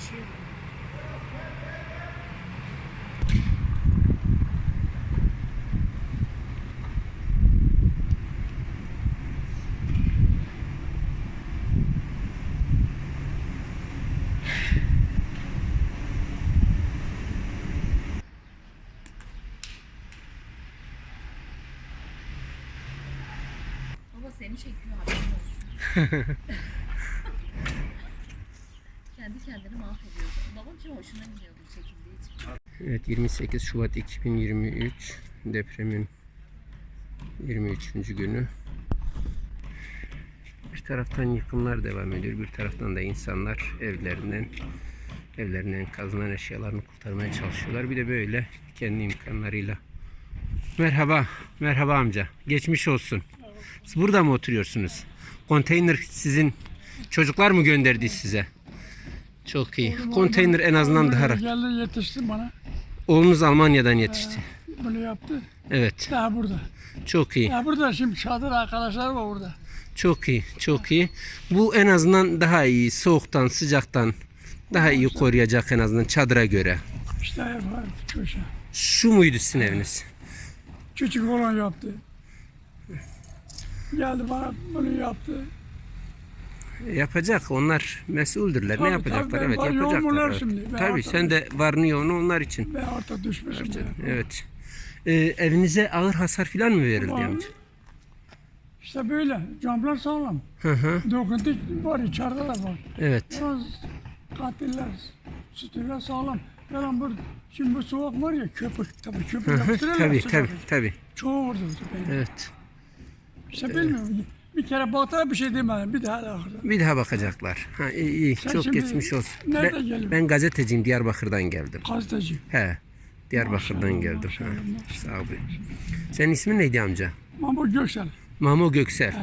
şey seni çekiyor haberin olsun. Kendi kendini mahvediyorsun. Babam için hoşuna gidiyordu çekildiği için. Evet 28 Şubat 2023 depremin 23. günü. Bir taraftan yıkımlar devam ediyor. Bir taraftan da insanlar evlerinden evlerinden kazınan eşyalarını kurtarmaya çalışıyorlar. Bir de böyle kendi imkanlarıyla. Merhaba. Merhaba amca. Geçmiş olsun. Siz burada mı oturuyorsunuz? Konteyner sizin çocuklar mı gönderdi size? Çok iyi. Konteyner en azından daha rahat. Geldi yetişti bana. Oğlunuz Almanya'dan yetişti. Bunu yaptı. Evet. Daha burada. Çok iyi. Ya burada şimdi çadır arkadaşlar var burada. Çok iyi. Çok iyi. Bu en azından daha iyi. Soğuktan, sıcaktan daha iyi koruyacak en azından çadıra göre. İşte var köşe. Şu muydu sizin eviniz? Küçük olan yaptı. Geldi bana bunu yaptı. Yapacak. Onlar mesuldürler. Tabii, ne yapacaklar? tabii, evet yapacaklar. evet. şimdi. Ben Tabii artık- sen de varını yoğunu onlar için. Düşmüşüm. Evet. Ee, evinize ağır hasar falan mı verildi Var. İşte böyle. Camlar sağlam. Hı hı. Dokuntu var içeride de var. Evet. Biraz katiller, sütüler sağlam. Falan burada. Şimdi bu soğuk var ya köpük. Tabii köpük yaptırıyorlar. Tabii tabii tabii. Çoğu vurdu. Evet. İşte bilmiyorum. Bir kere baktılar bir şey demedim. Bir daha da akırdı. Bir daha bakacaklar. Ha, iyi, iyi. Sen Çok şimdi geçmiş olsun. nereden Ben, geldin? ben gazeteciyim. Diyarbakır'dan geldim. Gazeteci. He. Diyarbakır'dan Maşallah, geldim. Ha. maşallah. Sağ ol. Senin ismin neydi amca? Mahmut Göksel. Mamo Göksel.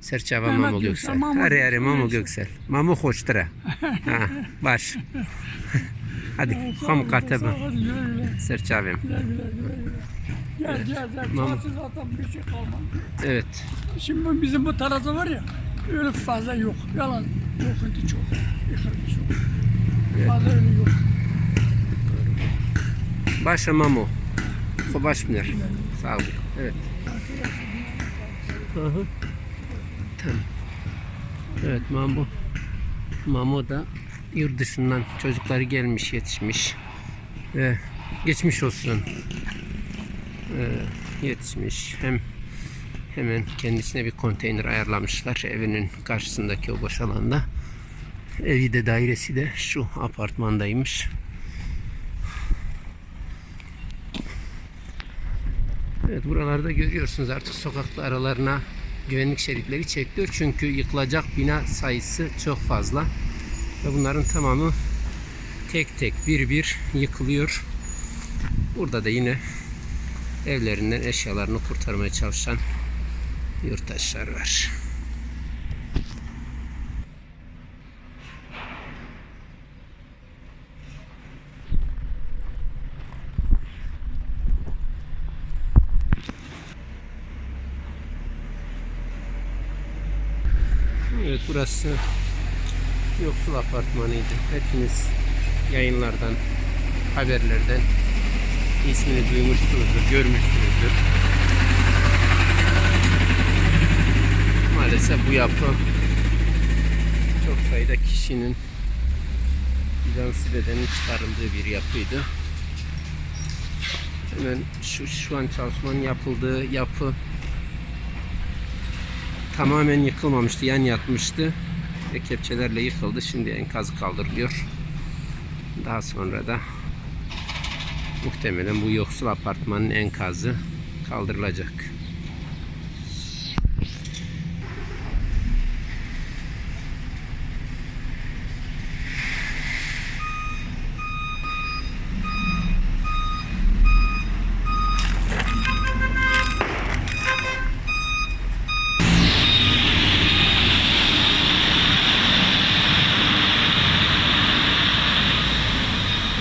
Serçava Mehmet Mamo Göksel, Göksel. Mamo Hare hare Mamo Göksel. Göksel. Mamo hoştura. ha, baş. Hadi ham. Hadi güle güle. Serçavem. Güle güle güle güle. Gel gel gel. Tatil zaten bir şey kalmadı. Evet. Şimdi bizim bu tarazı var ya. Öyle fazla yok. Yalan. Yokuntu çok. Yıkılmış çok. Fazla öyle yok. Başa Mamo. Baş mıdır? Sağ ol. Evet. Hı hı. Tamam. Evet Mamo. Mamo da yurt dışından çocukları gelmiş yetişmiş. Ve geçmiş olsun. Ee, yetişmiş. Hem hemen kendisine bir konteyner ayarlamışlar evinin karşısındaki o boş alanda. Evi de dairesi de şu apartmandaymış. Evet buralarda görüyorsunuz artık sokakla aralarına güvenlik şeritleri çekiliyor. Çünkü yıkılacak bina sayısı çok fazla. Ve bunların tamamı tek tek bir bir yıkılıyor. Burada da yine evlerinden eşyalarını kurtarmaya çalışan yurttaşlar var. Evet burası yoksul apartmanıydı. Hepiniz yayınlardan, haberlerden ismini duymuşsunuzdur, görmüşsünüzdür. Maalesef bu yapı çok sayıda kişinin cansız bedenin çıkarıldığı bir yapıydı. Hemen şu, şu an çalışmanın yapıldığı yapı tamamen yıkılmamıştı, yan yatmıştı ve kepçelerle yıkıldı. Şimdi enkazı kaldırılıyor. Daha sonra da muhtemelen bu yoksul apartmanın enkazı kaldırılacak.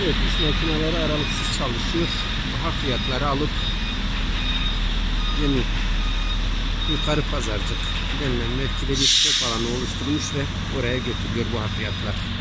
Evet, iş makineleri aralıksız çalışıyor. Daha fiyatları alıp yeni yukarı pazarcık denilen mevkide bir çöp alanı oluşturmuş ve oraya götürüyor bu harfiyatlar.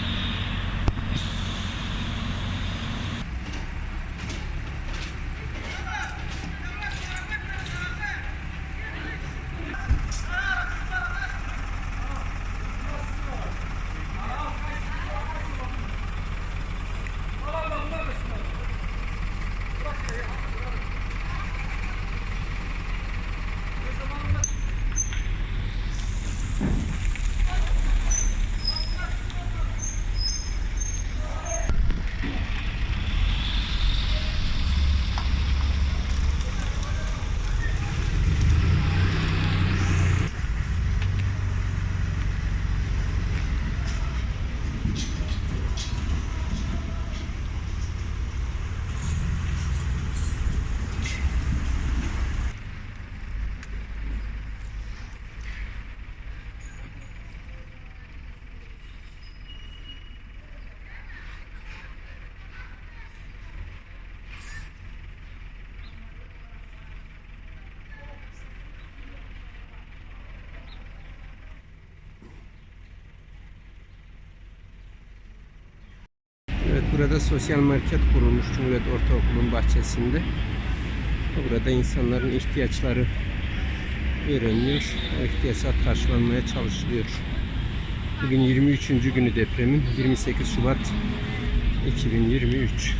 Evet burada sosyal market kurulmuş Cumhuriyet Ortaokulu'nun bahçesinde. Burada insanların ihtiyaçları öğreniliyor. O ihtiyaçlar karşılanmaya çalışılıyor. Bugün 23. günü depremin 28 Şubat 2023.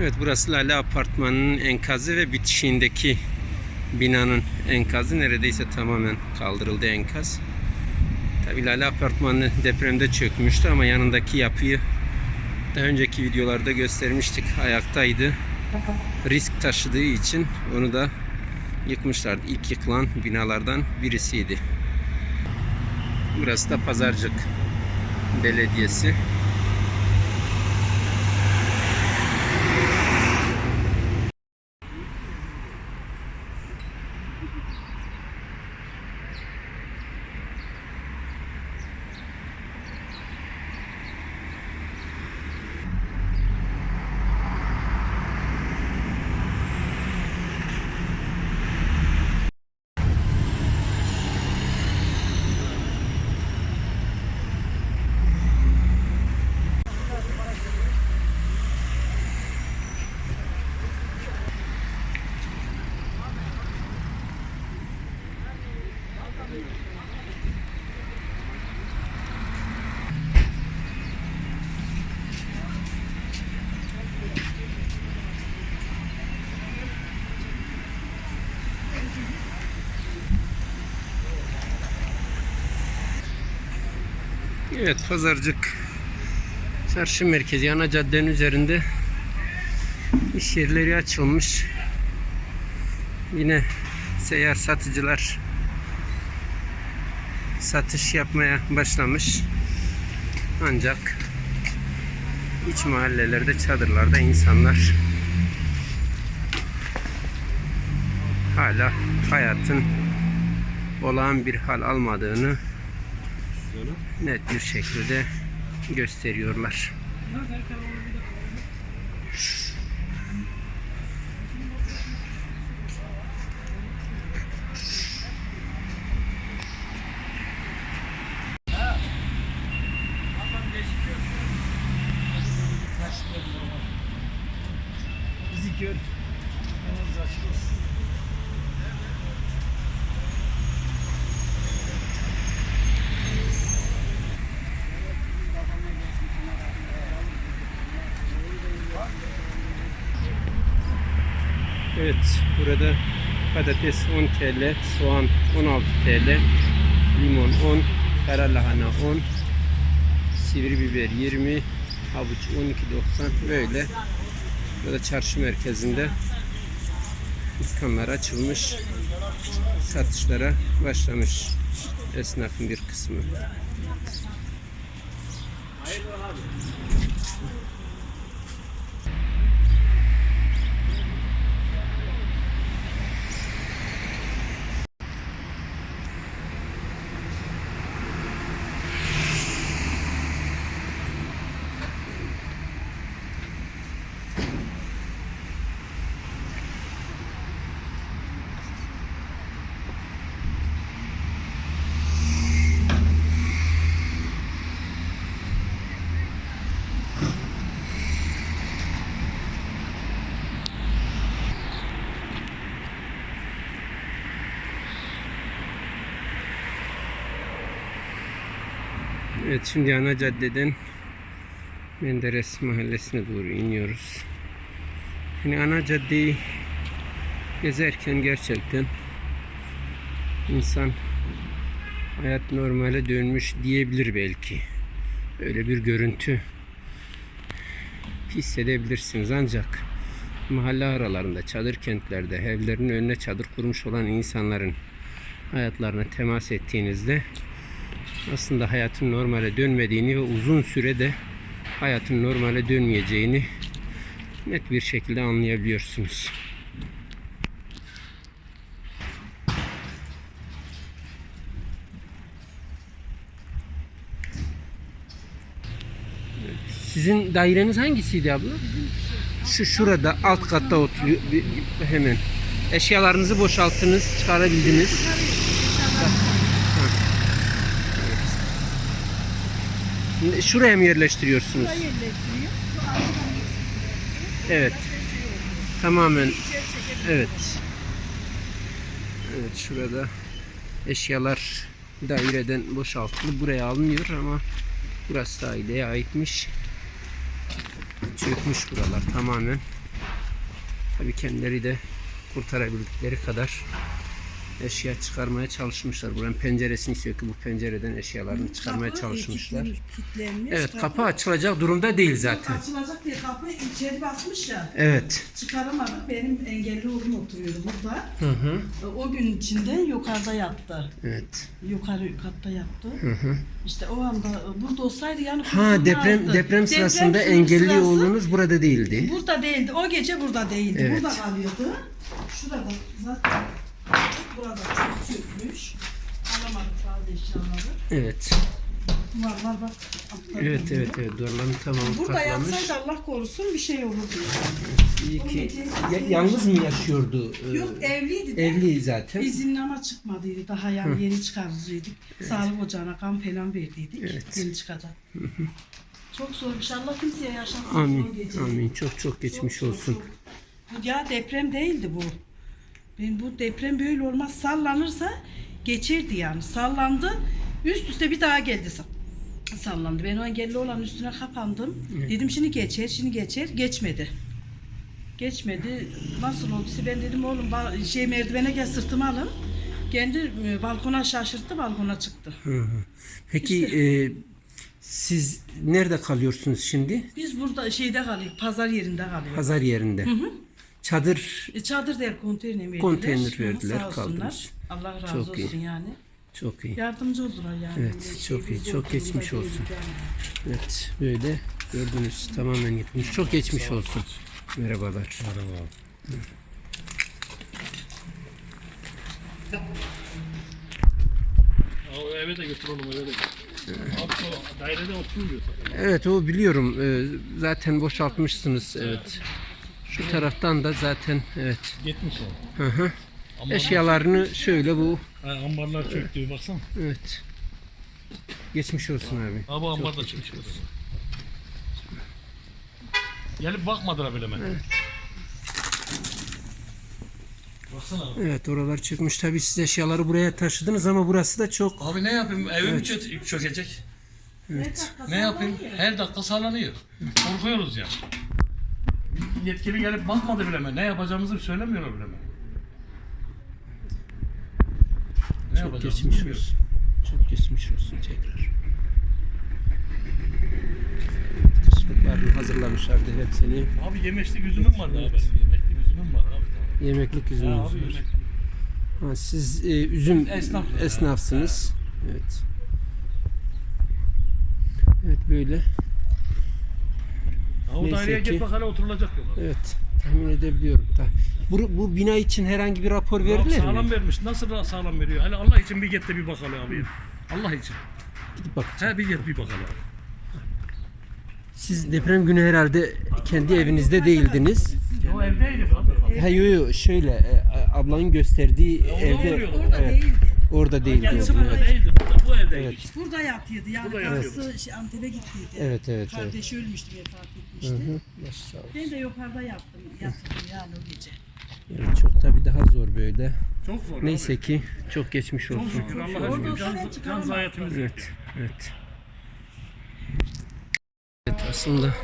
Evet burası Lale Apartmanı'nın enkazı ve bitişiğindeki binanın enkazı neredeyse tamamen kaldırıldı enkaz. Tabi Lale Apartmanı depremde çökmüştü ama yanındaki yapıyı daha önceki videolarda göstermiştik. Ayaktaydı. Risk taşıdığı için onu da yıkmışlardı. İlk yıkılan binalardan birisiydi. Burası da Pazarcık Belediyesi. Evet pazarcık çarşı merkezi ana caddenin üzerinde iş yerleri açılmış. Yine seyyar satıcılar satış yapmaya başlamış. Ancak iç mahallelerde çadırlarda insanlar hala hayatın olağan bir hal almadığını net bir şekilde gösteriyorlar. Patates 10 TL, soğan 16 TL, limon 10, kara lahana 10, sivri biber 20, havuç 12.90 böyle. Burada çarşı merkezinde dükkanlar açılmış, satışlara başlamış esnafın bir kısmı. Evet şimdi ana caddeden Menderes mahallesine doğru iniyoruz. Şimdi ana caddeyi gezerken gerçekten insan hayat normale dönmüş diyebilir belki. Öyle bir görüntü hissedebilirsiniz ancak mahalle aralarında, çadır kentlerde, evlerinin önüne çadır kurmuş olan insanların hayatlarına temas ettiğinizde aslında hayatın normale dönmediğini ve uzun sürede hayatın normale dönmeyeceğini net bir şekilde anlayabiliyorsunuz. Sizin daireniz hangisiydi abla? Şu şurada alt katta oturuyor hemen. Eşyalarınızı boşalttınız, çıkarabildiniz. Şimdi Şuraya mı yerleştiriyorsunuz? Evet. Tamamen. Evet. Evet şurada eşyalar daireden boşaltılıp buraya alınıyor ama burası daireye aitmiş. Çökmüş buralar tamamen. Tabii kendileri de kurtarabildikleri kadar eşya çıkarmaya çalışmışlar. Buranın penceresini söküp bu pencereden eşyalarını çıkarmaya çalışmışlar. Kilitlenmiş. Evet kapı açılacak durumda değil zaten. Açılacak diye kapı içeri basmış ya. Evet. Çıkaramadık. Benim engelli oğlum oturuyordu burada. Hı hı. O gün içinde yukarıda yattı. Evet. Yukarı katta yattı. Hı hı. İşte o anda burada olsaydı yani Ha deprem kurtulmazdı. deprem sırasında sırası engelli oğlunuz burada değildi. Burada değildi. O gece burada değildi. Evet. Burada kalıyordu. Şurada zaten burada çok çökmüş. Alamadık bazı eşyaları. Evet. Var var bak. Evet evet evet duvarların tamamı Burada patlamış. yatsaydı Allah korusun bir şey olurdu. İyi ki Ya- yalnız mı yaşıyordu? Ee, Yok evliydi de. Evli zaten. İzinlama çıkmadıydı. Daha yani yeni çıkarıcıydık. Sağlık ocağına kan falan verdiydik. Evet. Yeni çıkacak. Çok zor bir şey. Allah kimseye yaşatmasın o Amin. geceyi. Amin. Çok çok geçmiş Çok, çok, olsun. çok. Bu ya deprem değildi bu. Ben bu deprem böyle olmaz. Sallanırsa geçerdi yani. Sallandı. Üst üste bir daha geldi sa- sallandı. Ben o engelli olan üstüne kapandım. Dedim şimdi geçer, şimdi geçer. Geçmedi. Geçmedi. Nasıl olduysa ben dedim oğlum şey merdivene gel sırtımı alın. Kendi e, balkona şaşırttı, balkona çıktı. Hı hı. Peki e, siz nerede kalıyorsunuz şimdi? Biz burada şeyde kalıyoruz, pazar yerinde kalıyoruz. Pazar yerinde. Çadır E, çadır der, konteyner verdiler. Konteyner verdiler, sağ kaldınız. Allah razı Çok iyi. olsun yani. çok iyi. Yardımcı oldular yani. Evet, Böyle çok iyi, çok geçmiş olsun. yani. Evet böyle gördünüz tamamen yıkılmış. Çok geçmiş olsun. Merhabalar. Merhaba. O eve de götür oğlum eve de götür. Abi o dairede oturmuyor. Evet o biliyorum. Ee, zaten boşaltmışsınız. Evet. Şu taraftan da zaten evet. Gitmiş o. Hı hı. Ama Eşyalarını şöyle bu ha, ambarlar çöktü baksana. evet. Geçmiş olsun abi. Ha bu ambar da çökmüş. Gelip bakmadılar bile hemen. Baksana abi. Evet oralar çıkmış. Tabii siz eşyaları buraya taşıdınız ama burası da çok Abi ne yapayım? Evim çö- çökecek. evet. Ne yapayım? Her dakika sallanıyor. Korkuyoruz ya. Yetkili gelip bakmadı bile mi? Ne yapacağımızı söylemiyorlar bile mi? Ne Çok yapacağımızı geçmiş bilmiyoruz. olsun. Çok geçmiş olsun tekrar. Kısmıklarını hazırlamışlardı hepsini. Abi yemeklik üzümüm var daha benim. Yemeklik üzümüm var abi. Yemeklik Ha, üzümümüz abi var. yemek. Ha, siz e, üzüm Esnafız. esnafsınız. Evet. Evet böyle. O daireye ki- git bak hala oturulacak diyorlar. Evet. Tahmin edebiliyorum. Ta- Bu, bu bina için herhangi bir rapor verilir sağlam mi? vermiş. Nasıl da sağlam veriyor? Hele Allah için bir git de bir bakalım abi. Allah için. Gidip bakacağım. He bir git bir bakalım. Siz deprem günü herhalde kendi evinizde değildiniz. O evdeydik abi. Ha yo yo şöyle e, ablanın gösterdiği evde oturuyordu. Orada evet, değildi. orada değildi. Kendisi burada evet. değildi. Burada bu evdeydik. Evet. Burada yatıyordu. Yani Burada karısı şey, Antep'e gittiydi. Evet evet evet. Kardeşi ölmüştü vefat Hı hı. Sağ olsun. Ben de yukarıda yattım. Yatırdım yani o gece. Evet, çok tabii daha zor böyle. Çok zor Neyse abi. ki çok geçmiş Çok olsun. şükür Allah'a şükür. Can, can yok. Evet, evet. Evet aslında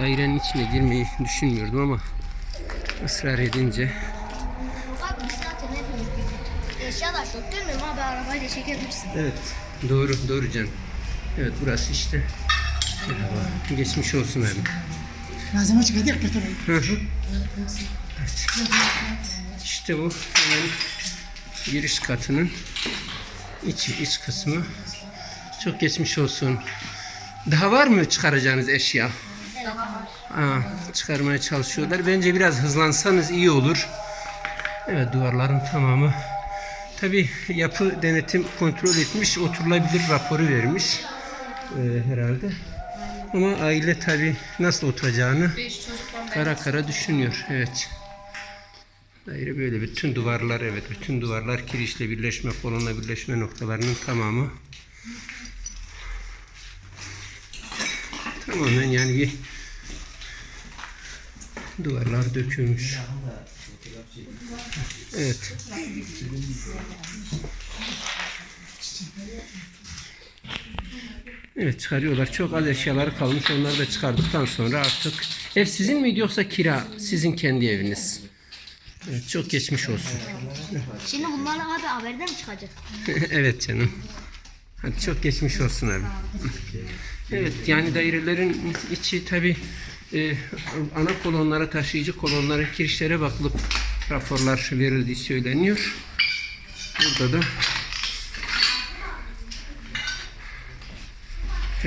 dairenin içine girmeyi düşünmüyordum ama ısrar edince da çok değil mi? Abi arabayla çekebilirsin. Evet. Doğru, doğru canım. Evet burası işte. Geçmiş olsun abi. Malzeme çıkardık götürelim. Hı hı. Evet. İşte bu hemen giriş katının içi, iç kısmı. Çok geçmiş olsun. Daha var mı çıkaracağınız eşya? Aa, çıkarmaya çalışıyorlar. Bence biraz hızlansanız iyi olur. Evet duvarların tamamı. Tabi yapı denetim kontrol etmiş, oturulabilir raporu vermiş ee, herhalde. Ama aile tabi nasıl oturacağını kara kara düşünüyor. Evet. Daire böyle bütün duvarlar evet bütün duvarlar kirişle birleşme kolonla birleşme noktalarının tamamı tamamen yani bir duvarlar dökülmüş. Evet. Evet çıkarıyorlar. Çok az eşyaları kalmış. Onları da çıkardıktan sonra artık ev sizin miydi yoksa kira? Sizin kendi eviniz. Evet, çok geçmiş olsun. Şimdi bunlarla abi haberde mi çıkacak? evet canım. Hadi çok geçmiş olsun abi. Evet yani dairelerin içi tabi ana kolonlara taşıyıcı kolonlara kirişlere bakılıp raporlar verildiği söyleniyor. Burada da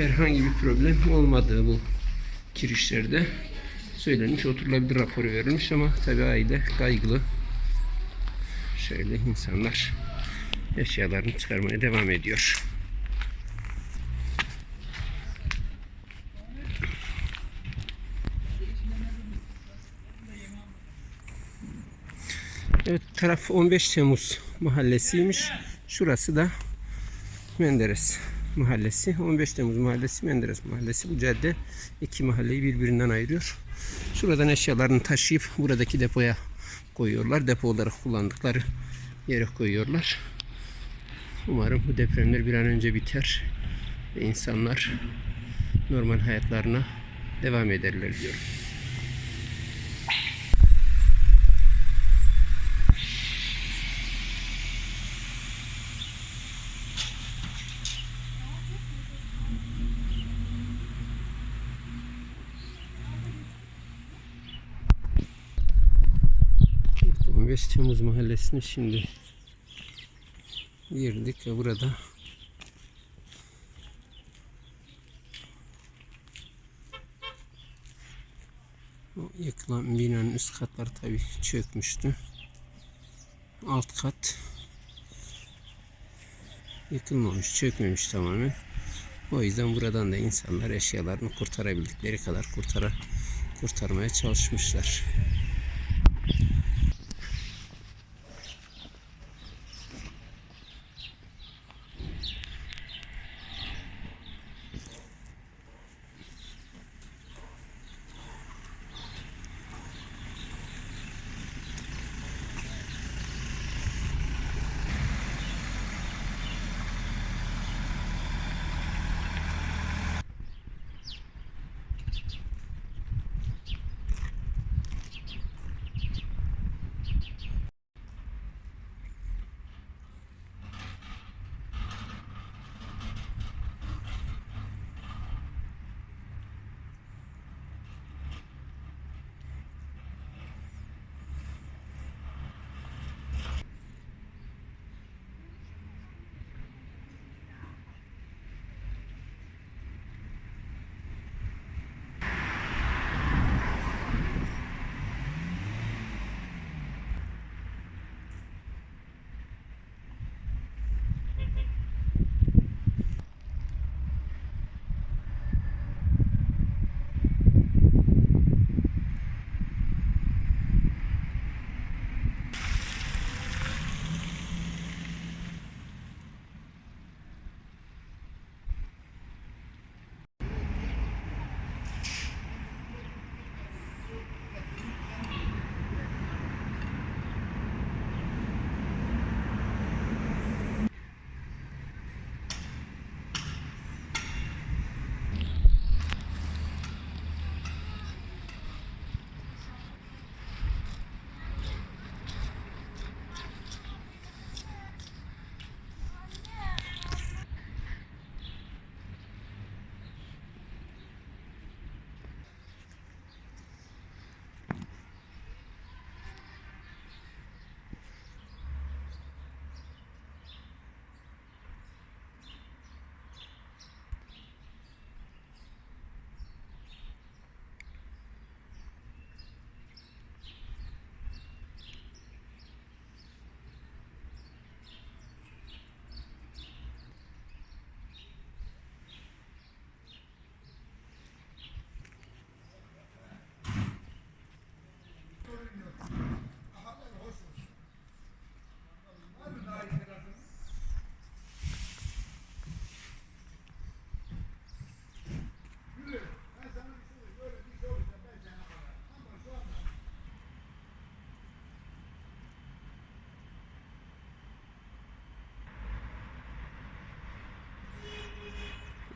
herhangi bir problem olmadığı bu kirişlerde söylenmiş oturulabilir raporu verilmiş ama tabi aile kaygılı. Şöyle insanlar eşyalarını çıkarmaya devam ediyor. Evet taraf 15 Temmuz mahallesiymiş. Şurası da Menderes mahallesi. 15 Temmuz mahallesi Menderes mahallesi. Bu cadde iki mahalleyi birbirinden ayırıyor. Şuradan eşyalarını taşıyıp buradaki depoya koyuyorlar. Depo olarak kullandıkları yere koyuyorlar. Umarım bu depremler bir an önce biter ve insanlar normal hayatlarına devam ederler diyorum. Evet, 15 Temmuz mahallesine şimdi girdik ve burada o yıkılan binanın üst katları tabii çökmüştü. Alt kat yıkılmamış, çökmemiş tamamen. O yüzden buradan da insanlar eşyalarını kurtarabildikleri kadar kurtara kurtarmaya çalışmışlar.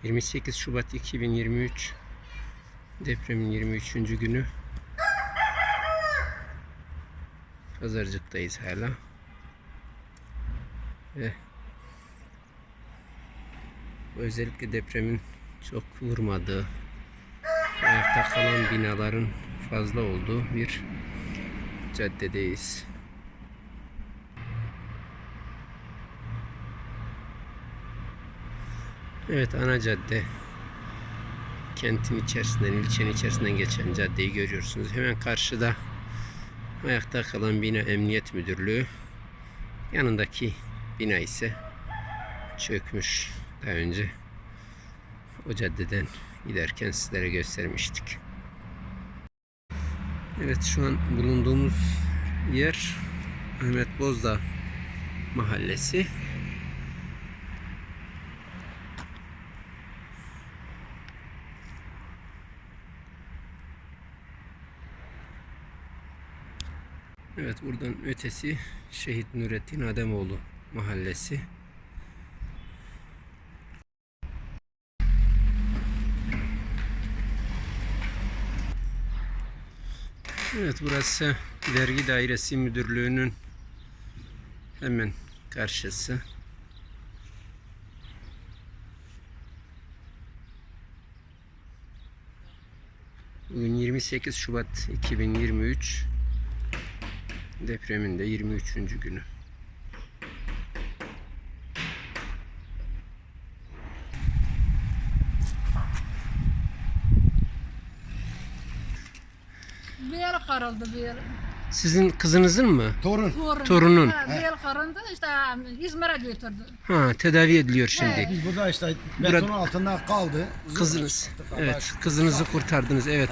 28 Şubat 2023 depremin 23. günü Pazarcık'tayız hala ve özellikle depremin çok vurmadığı ayakta kalan binaların fazla olduğu bir caddedeyiz. Evet ana cadde kentin içerisinden, ilçenin içerisinden geçen caddeyi görüyorsunuz. Hemen karşıda ayakta kalan bina Emniyet Müdürlüğü. Yanındaki bina ise çökmüş daha önce. O caddeden giderken sizlere göstermiştik. Evet şu an bulunduğumuz yer Ahmet Bozdağ mahallesi. Evet buradan ötesi Şehit Nurettin Ademoğlu mahallesi. Evet burası Vergi Dairesi Müdürlüğü'nün hemen karşısı. Bugün 28 Şubat 2023 depremin de 23. günü. Bir yer karıldı bir yer. Sizin kızınızın mı? Torun. Torun. Torunun. Ha, bir yer karıldı işte İzmir'e götürdü. Ha tedavi ediliyor şimdi. Biz burada işte betonun altında kaldı. Kızınız. Evet, kızınızı kurtardınız. Evet.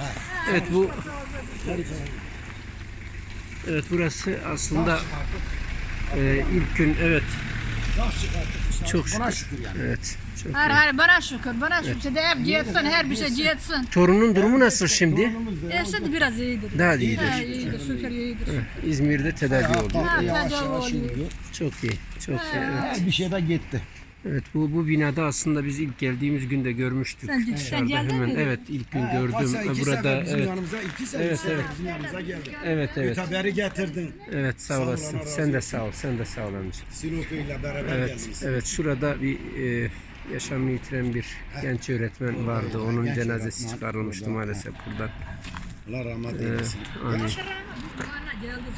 Evet bu Evet burası aslında e, ilk gün evet çok şükür. Buna şükür yani. Evet. Çok Her iyi. her bana şükür bana şükür. De hep ciyetsin her bir şey ciyetsin. Torunun durumu nasıl şimdi? E şimdi biraz iyidir. Daha Ha, iyidir. iyidir şükür iyidir. İzmir'de tedavi oluyor. Ha, tedavi oluyor. Çok iyi. Çok iyi. Evet. Bir şey de gitti. Evet bu bu binada aslında biz ilk geldiğimiz günde görmüştük. Sen- sen Dışarıda geldin hemen mi? evet ilk gün Ha, gördüm. Pasa iki Burada sefer bizim evet. yanımıza, iki sefer, Evet, evet. bizim yanımıza geldi. Evet evet. Bir haberi getirdin. Evet sağ Sağ ol, olasın. Sen de sağ ol. Sen de sağ ol amca. Silukuyla beraber Evet, geldiniz. evet şurada bir e, yaşamını yitiren bir genç öğretmen vardı. Onun genç cenazesi çıkarılmıştı maalesef buradan. Allah rahmet eylesin.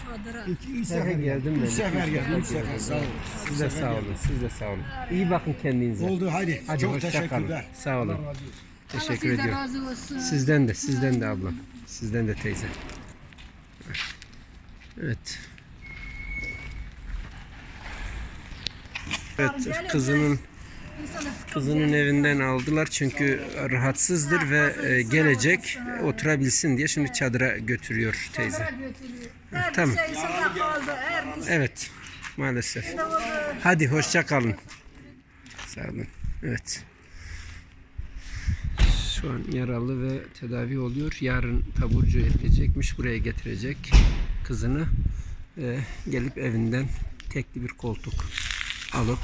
Fadır'a. İki, üç Sefer geldim ben. Üç sefer geldim. Üç sefer sağ olun. Siz de sağ olun. Siz de sağ olun. İyi bakın kendinize. Oldu hadi. Hadi Çok teşekkürler. Sağ olun. Teşekkür ediyorum. razı olsun. Sizden de, sizden de ablam. Sizden de teyze. Evet. Evet, kızının kızının evinden aldılar çünkü rahatsızdır ve e, gelecek oturabilsin diye şimdi çadıra götürüyor teyze. Her Tamam. şey şey Evet, maalesef. Hadi hoşça kalın. Sağ olun. Evet. Şu an yaralı ve tedavi oluyor. Yarın taburcu edilecekmiş. Buraya getirecek kızını. Ve gelip evinden tekli bir koltuk alıp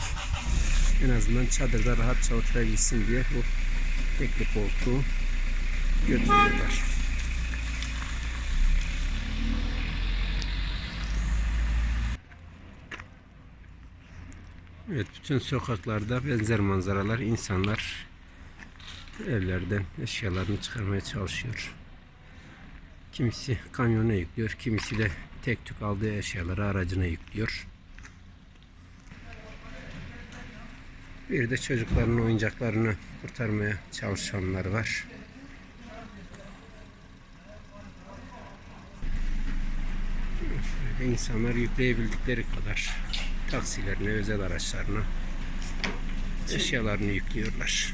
en azından çadırda rahatça oturabilsin diye bu tekli koltuğu götürüyorlar. Evet bütün sokaklarda benzer manzaralar insanlar evlerden eşyalarını çıkarmaya çalışıyor. Kimisi kamyona yüklüyor, kimisi de tek tük aldığı eşyaları aracına yüklüyor. Bir de çocukların oyuncaklarını kurtarmaya çalışanlar var. Böyle insanlar yükleyebildikleri kadar taksilerine, özel araçlarına eşyalarını yüklüyorlar.